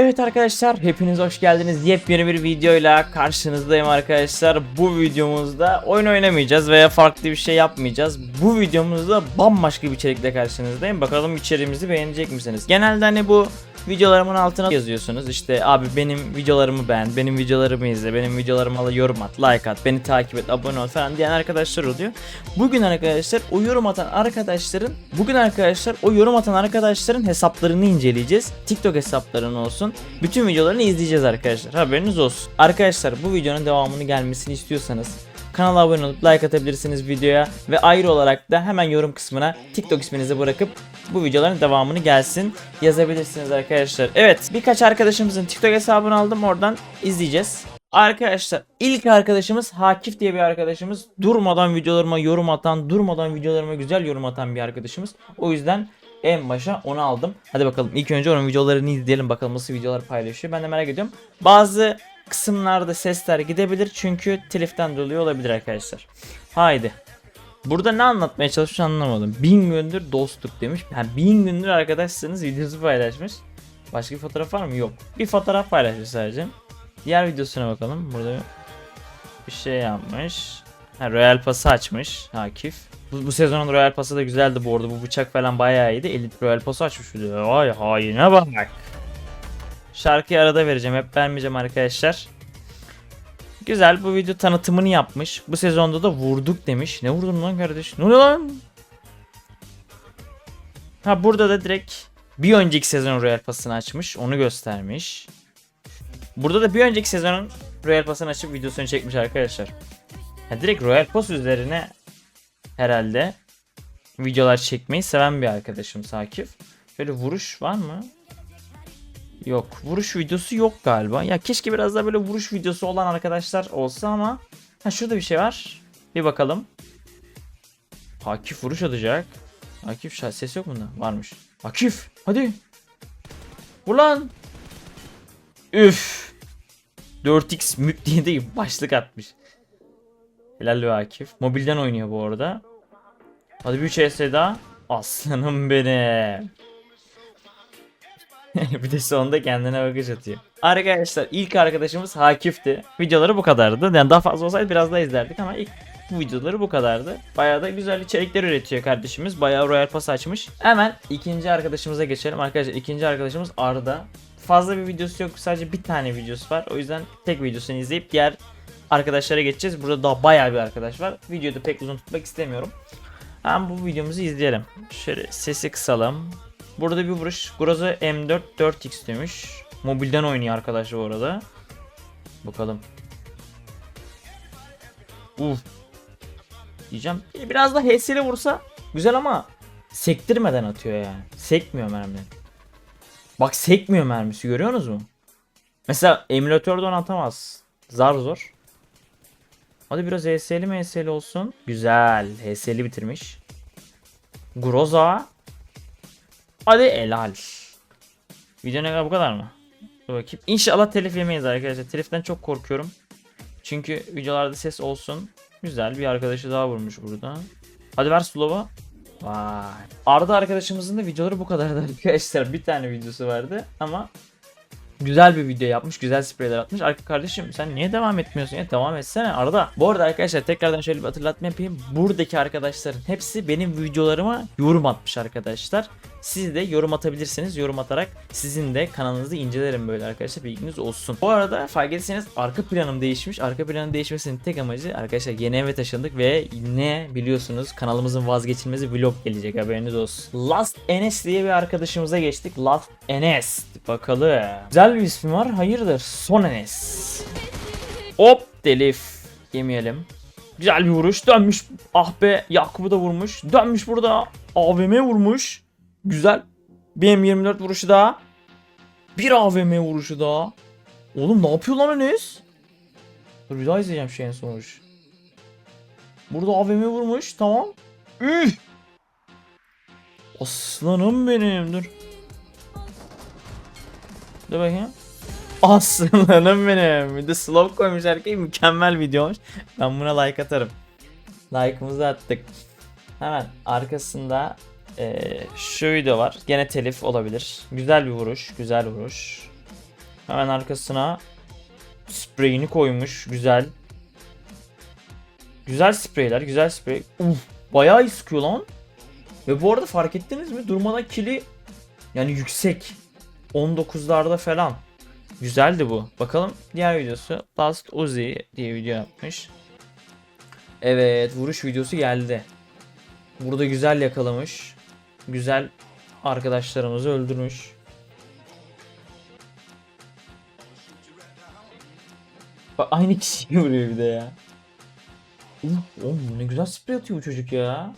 Evet arkadaşlar hepiniz hoş geldiniz. Yepyeni bir videoyla karşınızdayım arkadaşlar. Bu videomuzda oyun oynamayacağız veya farklı bir şey yapmayacağız. Bu videomuzda bambaşka bir içerikle karşınızdayım. Bakalım içeriğimizi beğenecek misiniz? Genelde hani bu videolarımın altına yazıyorsunuz. İşte abi benim videolarımı beğen, benim videolarımı izle, benim videolarıma yorum at, like at, beni takip et, abone ol falan diyen arkadaşlar oluyor. Bugün arkadaşlar o yorum atan arkadaşların bugün arkadaşlar o yorum atan arkadaşların hesaplarını inceleyeceğiz. TikTok hesaplarını olsun. Bütün videolarını izleyeceğiz arkadaşlar. Haberiniz olsun. Arkadaşlar bu videonun devamını gelmesini istiyorsanız kanala abone olup like atabilirsiniz videoya ve ayrı olarak da hemen yorum kısmına TikTok isminizi bırakıp bu videoların devamını gelsin yazabilirsiniz arkadaşlar. Evet birkaç arkadaşımızın TikTok hesabını aldım oradan izleyeceğiz. Arkadaşlar ilk arkadaşımız Hakif diye bir arkadaşımız. Durmadan videolarıma yorum atan, durmadan videolarıma güzel yorum atan bir arkadaşımız. O yüzden en başa onu aldım. Hadi bakalım ilk önce onun videolarını izleyelim bakalım nasıl videolar paylaşıyor. Ben de merak ediyorum. Bazı kısımlarda sesler gidebilir çünkü teliften dolayı olabilir arkadaşlar. Haydi. Burada ne anlatmaya çalışmış anlamadım. Bin gündür dostluk demiş. Yani bin gündür arkadaşsınız videosu paylaşmış. Başka bir fotoğraf var mı? Yok. Bir fotoğraf paylaşmış sadece. Diğer videosuna bakalım. Burada bir şey yapmış. Ha, Royal Pass'ı açmış Akif. Bu, bu sezonun Royal Pass'ı da güzeldi bu arada. Bu bıçak falan bayağı iyiydi. Elit Royal Pass'ı açmış. bir de. Vay haine bak. Şarkıyı arada vereceğim. Hep vermeyeceğim arkadaşlar. Güzel bu video tanıtımını yapmış. Bu sezonda da vurduk demiş. Ne vurdun lan kardeş? Ne oluyor lan? Ha burada da direkt bir önceki sezon Royal Pass'ını açmış. Onu göstermiş. Burada da bir önceki sezonun Royal Pass'ını açıp videosunu çekmiş arkadaşlar. Ha, direkt Royal Pass üzerine herhalde videolar çekmeyi seven bir arkadaşım Sakif. Böyle vuruş var mı? Yok. Vuruş videosu yok galiba. Ya keşke biraz daha böyle vuruş videosu olan arkadaşlar olsa ama. Ha şurada bir şey var. Bir bakalım. Akif vuruş atacak. Akif ses yok bunda. Varmış. Akif hadi. Vur lan. Üf. 4x müp diye de başlık atmış. Helal be Akif. Mobilden oynuyor bu arada. Hadi bir 3 ES daha. Aslanım benim. bir de sonunda kendine bakış atıyor. Arkadaşlar ilk arkadaşımız Hakif'ti. Videoları bu kadardı. Yani daha fazla olsaydı biraz daha izlerdik ama ilk bu videoları bu kadardı. Bayağı da güzel içerikler üretiyor kardeşimiz. Bayağı Royal Pass açmış. Hemen ikinci arkadaşımıza geçelim. Arkadaşlar ikinci arkadaşımız Arda. Fazla bir videosu yok. Sadece bir tane videosu var. O yüzden tek videosunu izleyip diğer arkadaşlara geçeceğiz. Burada daha bayağı bir arkadaş var. Videoyu da pek uzun tutmak istemiyorum. Hemen bu videomuzu izleyelim. Şöyle sesi kısalım. Burada bir vuruş. Groza M4 4x demiş. Mobilden oynuyor arkadaş bu arada. Bakalım. Uf. Diyeceğim. Biraz da HS'li vursa güzel ama sektirmeden atıyor yani. Sekmiyor mermi. Bak sekmiyor mermisi görüyorsunuz mu? Mesela emülatörden atamaz. Zar zor. Hadi biraz HS'li mi HS'li olsun. Güzel. HS'li bitirmiş. Groza. Hadi helal. Video ne kadar bu kadar mı? Dur bakayım. İnşallah telif yemeyiz arkadaşlar. Teliften çok korkuyorum. Çünkü videolarda ses olsun. Güzel bir arkadaşı daha vurmuş burada. Hadi ver slow'a. Vay. Arda arkadaşımızın da videoları bu kadardı arkadaşlar. Bir tane videosu vardı ama Güzel bir video yapmış. Güzel spreyler atmış. Arka kardeşim sen niye devam etmiyorsun ya? Devam etsene arada. Bu arada arkadaşlar tekrardan şöyle bir hatırlatma yapayım. Buradaki arkadaşların hepsi benim videolarıma yorum atmış arkadaşlar. Siz de yorum atabilirsiniz. Yorum atarak sizin de kanalınızı incelerim böyle arkadaşlar. Bilginiz olsun. Bu arada fark etseniz arka planım değişmiş. Arka planın değişmesinin tek amacı arkadaşlar yeni eve taşındık ve ne biliyorsunuz kanalımızın vazgeçilmezi vlog gelecek haberiniz olsun. Last Enes diye bir arkadaşımıza geçtik. Last Enes. Bakalım. Güzel bir ismi var. Hayırdır? Son Enes. Hop delif. Yemeyelim. Güzel bir vuruş. Dönmüş. Ah be Yakup'u da vurmuş. Dönmüş burada. AVM vurmuş. Güzel. BM24 vuruşu daha. Bir AVM vuruşu daha. Oğlum ne yapıyor lan Enes? Dur bir daha izleyeceğim şeyin son vuruş. Burada AVM vurmuş. Tamam. Üf. Aslanım benim. Dur. Dur bakayım. Aslanım benim. Bir de slow koymuş erkeği mükemmel video olmuş. Ben buna like atarım. Like'ımızı attık. Hemen arkasında eee şu video var. Gene telif olabilir. Güzel bir vuruş. Güzel vuruş. Hemen arkasına spreyini koymuş. Güzel. Güzel spreyler, güzel sprey. Uf, bayağı iyi sıkıyor lan. Ve bu arada fark ettiniz mi? Durmadan kili yani yüksek. 19'larda falan. Güzeldi bu. Bakalım diğer videosu. Last Uzi diye video yapmış. Evet vuruş videosu geldi. Burada güzel yakalamış. Güzel arkadaşlarımızı öldürmüş. Bak aynı kişiyi vuruyor bir de ya. Oğlum ne güzel sprey atıyor bu çocuk ya.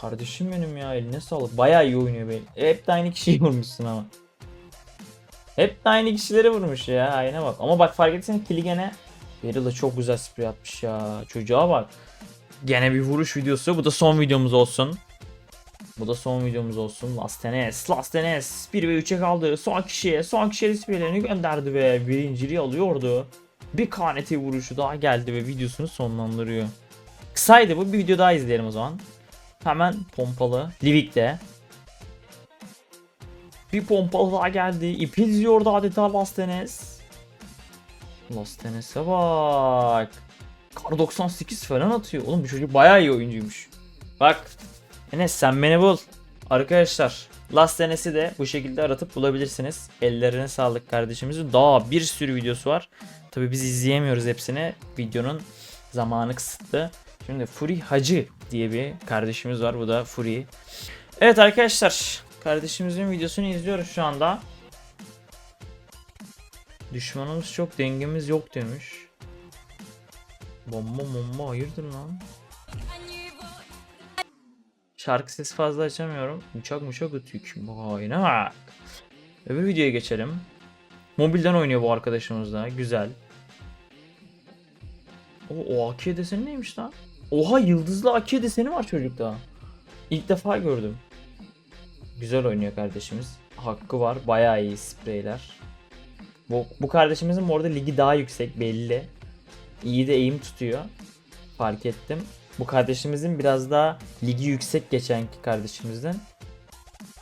Kardeşim benim ya eline sağlık. Bayağı iyi oynuyor benim. Hep de aynı kişiyi vurmuşsun ama. Hep de aynı kişileri vurmuş ya. Ayna bak. Ama bak fark etsene kili gene. Beryl da çok güzel sprey atmış ya. Çocuğa bak. Gene bir vuruş videosu. Bu da son videomuz olsun. Bu da son videomuz olsun. Last Enes. Last Enes. 1 ve 3'e kaldı. Son kişiye. Son kişiye spreylerini gönderdi ve birinciliği alıyordu. Bir KNT vuruşu daha geldi ve videosunu sonlandırıyor. Kısaydı bu. Bir video daha izleyelim o zaman. Hemen pompalı. Livik'te. Bir pompalı daha geldi. İpi diziyordu adeta Lastenes. Lastenes'e bak. Kar 98 falan atıyor. Oğlum bu çocuk bayağı iyi oyuncuymuş. Bak. Enes sen beni bul. Arkadaşlar Lastenes'i de bu şekilde aratıp bulabilirsiniz. Ellerine sağlık kardeşimizin. Daha bir sürü videosu var. Tabi biz izleyemiyoruz hepsini. Videonun zamanı kısıtlı. Şimdi Fury Hacı diye bir kardeşimiz var. Bu da Fury. Evet arkadaşlar. Kardeşimizin videosunu izliyoruz şu anda. Düşmanımız çok dengemiz yok demiş. Bomba bomba hayırdır lan? Şarkı sesi fazla açamıyorum. Uçak uçak ötük. Vay ne bak. Öbür videoya geçelim. Mobilden oynuyor bu arkadaşımız da. Güzel. O, o AK deseni neymiş lan? Oha yıldızlı AK deseni var çocukta. İlk defa gördüm. Güzel oynuyor kardeşimiz. Hakkı var. Bayağı iyi spreyler. Bu, bu kardeşimizin bu arada ligi daha yüksek belli. İyi de eğim tutuyor. Fark ettim. Bu kardeşimizin biraz daha ligi yüksek geçenki kardeşimizden.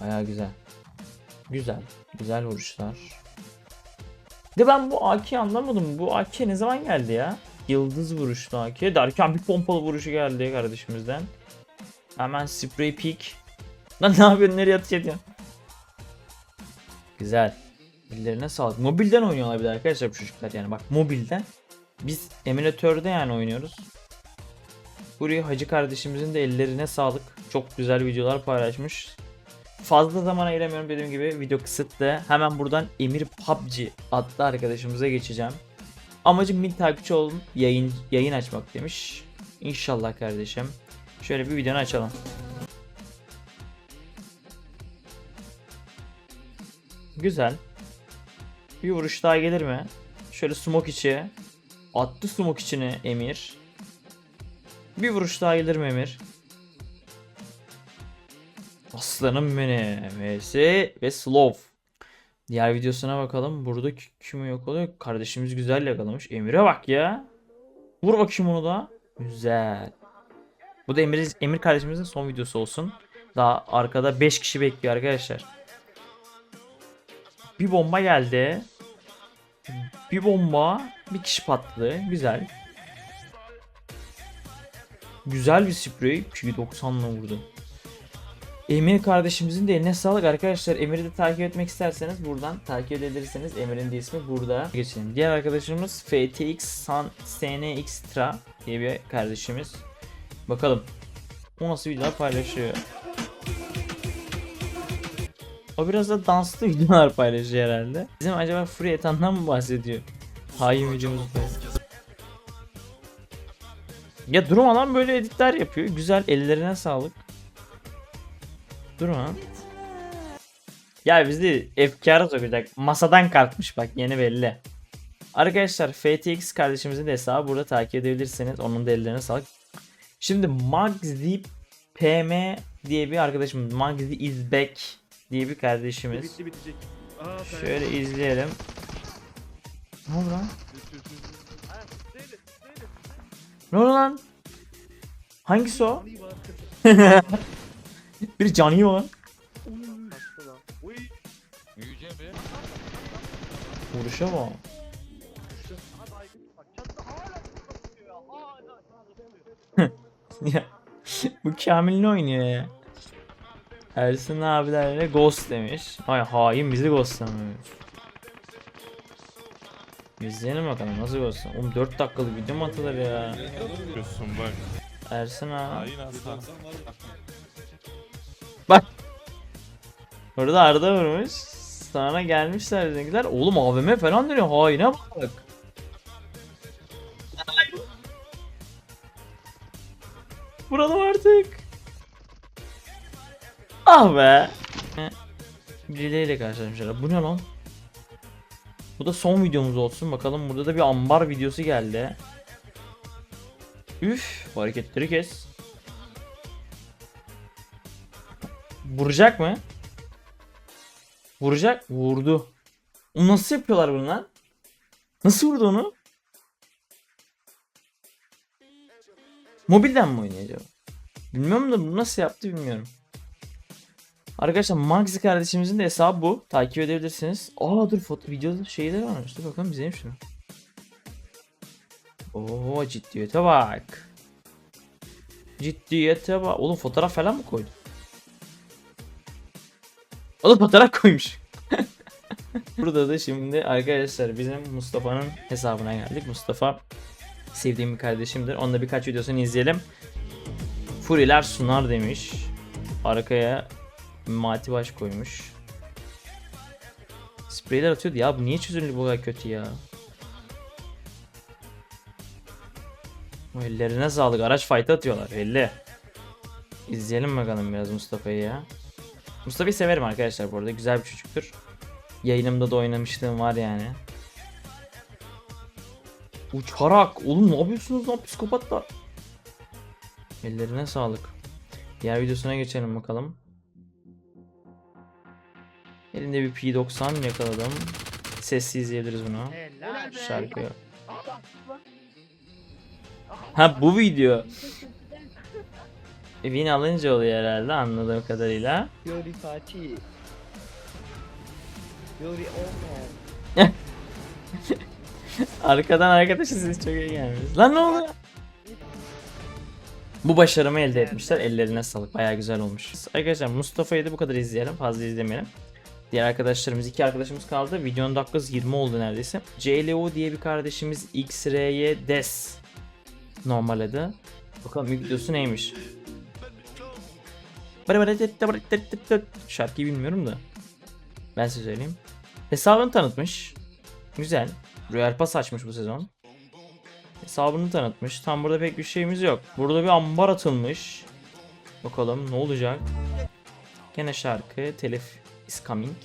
Bayağı güzel. Güzel. Güzel vuruşlar. De ben bu AK'yi anlamadım. Bu AK ne zaman geldi ya? Yıldız vuruşlu AK derken bir pompalı vuruşu geldi kardeşimizden. Hemen spray peak. Lan ne yapıyorsun? Nereye atış ediyorsun? Güzel. Ellerine sağlık. Mobilden oynuyorlar bir de arkadaşlar bu çocuklar yani bak mobilden. Biz emülatörde yani oynuyoruz. Buraya Hacı kardeşimizin de ellerine sağlık. Çok güzel videolar paylaşmış. Fazla zaman ayıramıyorum dediğim gibi video kısıtlı. Hemen buradan Emir PUBG adlı arkadaşımıza geçeceğim. Amacım bin takipçi olun, yayın yayın açmak demiş. İnşallah kardeşim. Şöyle bir videonu açalım. Güzel. Bir vuruş daha gelir mi? Şöyle smoke içi. Attı smoke içine Emir. Bir vuruş daha gelir mi Emir? Aslanım benim. vs ve slow. Diğer videosuna bakalım. Burada kimi yok oluyor? Kardeşimiz güzel yakalamış. Emir'e bak ya. Vur bakayım onu da. Güzel. Bu da Emir, Emir kardeşimizin son videosu olsun. Daha arkada 5 kişi bekliyor arkadaşlar. Bir bomba geldi. Bir bomba. Bir kişi patladı. Güzel. Güzel bir sprey. P90'la vurdu. Emir kardeşimizin de eline sağlık arkadaşlar. Emir'i de takip etmek isterseniz buradan takip edebilirsiniz. Emir'in de ismi burada. Geçelim. Diğer arkadaşımız FTX San SN Extra diye bir kardeşimiz. Bakalım. O nasıl videolar paylaşıyor. O biraz da danslı videolar paylaşıyor herhalde. Bizim acaba Free Etan'dan mı bahsediyor? Hain videomuz Ya durmadan böyle editler yapıyor. Güzel ellerine sağlık. Durma. Ya bizi efkara sokacak. Masadan kalkmış bak yeni belli. Arkadaşlar FTX kardeşimizin de hesabı burada takip edebilirsiniz. Onun da ellerine sağlık. Şimdi Magzi PM diye bir arkadaşımız. Magzi is back diye bir kardeşimiz. Bitti bitecek. Aa, sen- Şöyle izleyelim. Ne oldu lan? Ne oldu lan? Hangisi o? Bir canı var. Hasta lan. Uy. Yüce mi? Vuruşa. Aha ya bu Kamil ne oynuyor ya? Ersin abilerle Ghost demiş. Hay hain bizi ghostlamıyor. İzleyelim bakalım nasıl ghostlam. Oğlum 4 dakikalık video mu atılır ya? Yapıyorsun bak. Ersin abi. Bak. Burada Arda vurmuş. Sonra gelmişler bizimkiler. Oğlum AVM falan dönüyor. Haine bak. Vuralım artık. Ah be. Birileriyle karşılaşmışlar. Bu ne lan? Bu da son videomuz olsun. Bakalım burada da bir ambar videosu geldi. Üf, hareketleri kes. Vuracak mı? Vuracak. Vurdu. O nasıl yapıyorlar bunu lan? Nasıl vurdu onu? Mobilden mi oynuyor acaba? Bilmiyorum da bunu nasıl yaptı bilmiyorum. Arkadaşlar Maxi kardeşimizin de hesabı bu. Takip edebilirsiniz. Aa dur foto videoda şeyler varmış. Dur bakalım izleyelim şunu. Oo ciddiyete bak. Ciddiyete bak. Oğlum fotoğraf falan mı koydu? Oğlum fotoğraf koymuş. Burada da şimdi arkadaşlar bizim Mustafa'nın hesabına geldik. Mustafa sevdiğim bir kardeşimdir. Onunla birkaç videosunu izleyelim. Furiler sunar demiş. Arkaya Mati baş koymuş. Spreyler atıyordu ya bu niye çözünürlüğü bu kadar kötü ya? O ellerine sağlık araç fight atıyorlar belli. İzleyelim bakalım biraz Mustafa'yı ya. Mustafa'yı severim arkadaşlar bu arada güzel bir çocuktur. Yayınımda da oynamışlığım var yani. Uçarak oğlum ne yapıyorsunuz lan psikopatlar? Ellerine sağlık. Diğer videosuna geçelim bakalım. Elinde bir P90 yakaladım. Sessiz izleyebiliriz bunu. Şarkı yok. Ha bu video. E, Win alınca oluyor herhalde anladığım kadarıyla. Yori Fatih. Yori. Arkadan arkadaşı siz çok iyi gelmiş. Lan ne oluyor? Bu başarımı elde etmişler. Ellerine sağlık. Bayağı güzel olmuş. Arkadaşlar Mustafa'yı da bu kadar izleyelim. Fazla izlemeyelim. Diğer arkadaşlarımız, iki arkadaşımız kaldı. Videonun dakikası 20 oldu neredeyse. CLO diye bir kardeşimiz XRY Des. Normal adı. Bakalım ilk videosu neymiş? Şarkıyı bilmiyorum da. Ben size söyleyeyim. Hesabını tanıtmış. Güzel. Royal Pass açmış bu sezon. Hesabını tanıtmış. Tam burada pek bir şeyimiz yok. Burada bir ambar atılmış. Bakalım ne olacak. Gene şarkı. Telif is coming.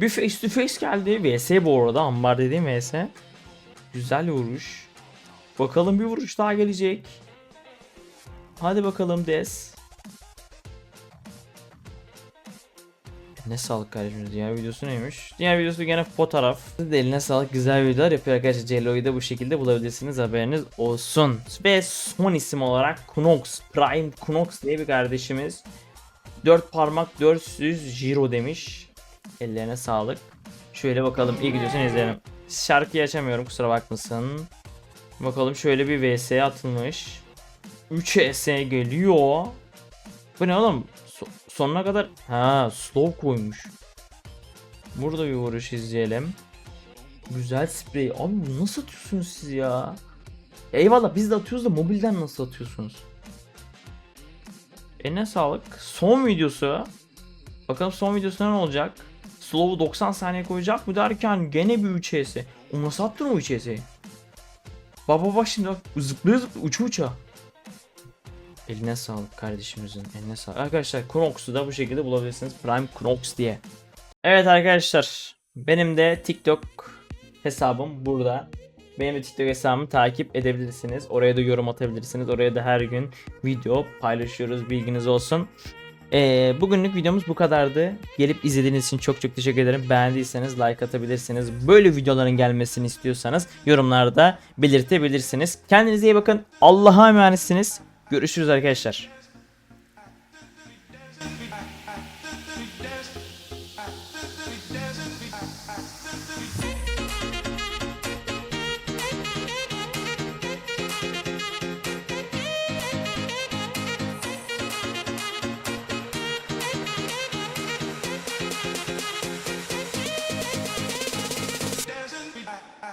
Bir face to face geldi. VS bu arada. Ambar dediğim VS. Güzel vuruş. Bakalım bir vuruş daha gelecek. Hadi bakalım Des. Ne sağlık kardeşim. Diğer videosu neymiş? Diğer videosu gene fotoğraf. Eline sağlık güzel videolar yapıyor arkadaşlar. Cello'yu da bu şekilde bulabilirsiniz. Haberiniz olsun. Ve son isim olarak Kunox. Prime Kunox diye bir kardeşimiz. 4 parmak 400 Jiro demiş. Ellerine sağlık. Şöyle bakalım ilk videosunu izleyelim. Şarkıyı açamıyorum kusura bakmasın. Bakalım şöyle bir VS atılmış. 3 ES geliyor. Bu ne oğlum? So- sonuna kadar ha slow koymuş. Burada bir vuruş izleyelim. Güzel sprey. Abi nasıl atıyorsunuz siz ya? Eyvallah biz de atıyoruz da mobilden nasıl atıyorsunuz? Eline sağlık. Son videosu. Bakalım son videosu ne olacak? Slow'u 90 saniye koyacak mı derken gene bir 3 ES. O nasıl attın o 3 ES'yi? Baba bak şimdi bak zıplaya zıplaya uça uça. Eline sağlık kardeşimizin. Eline sağlık. Arkadaşlar Crocs'u da bu şekilde bulabilirsiniz. Prime Crocs diye. Evet arkadaşlar. Benim de TikTok hesabım burada. Benim de TikTok hesabımı takip edebilirsiniz. Oraya da yorum atabilirsiniz. Oraya da her gün video paylaşıyoruz. Bilginiz olsun. Ee, bugünlük videomuz bu kadardı. Gelip izlediğiniz için çok çok teşekkür ederim. Beğendiyseniz like atabilirsiniz. Böyle videoların gelmesini istiyorsanız yorumlarda belirtebilirsiniz. Kendinize iyi bakın. Allah'a emanetsiniz. Görüşürüz arkadaşlar.